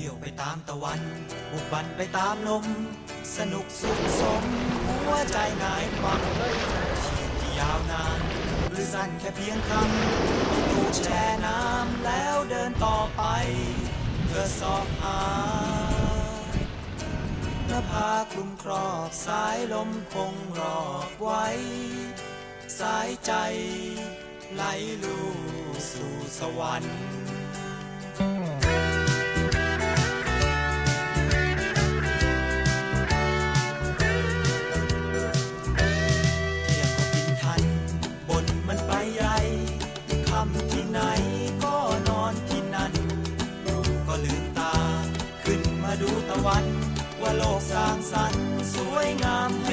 ที่ยวไปตามตะวัน บุกบันไปตามลม สนุกสุขสม หัวใจหงายฟังชีวิตที่ยาวนาน หรือสั้นแค่เพียงคำดูแช่น้ำแล้วเดินต่อไป เพื่อสอบหาหน้าผาคลุมครอบสายลมคงรอบไว้ สายใจ ไหลลู่สู่สวรรค์ ตะวัน ว่าโลกสร้างสรรค์สวยงามให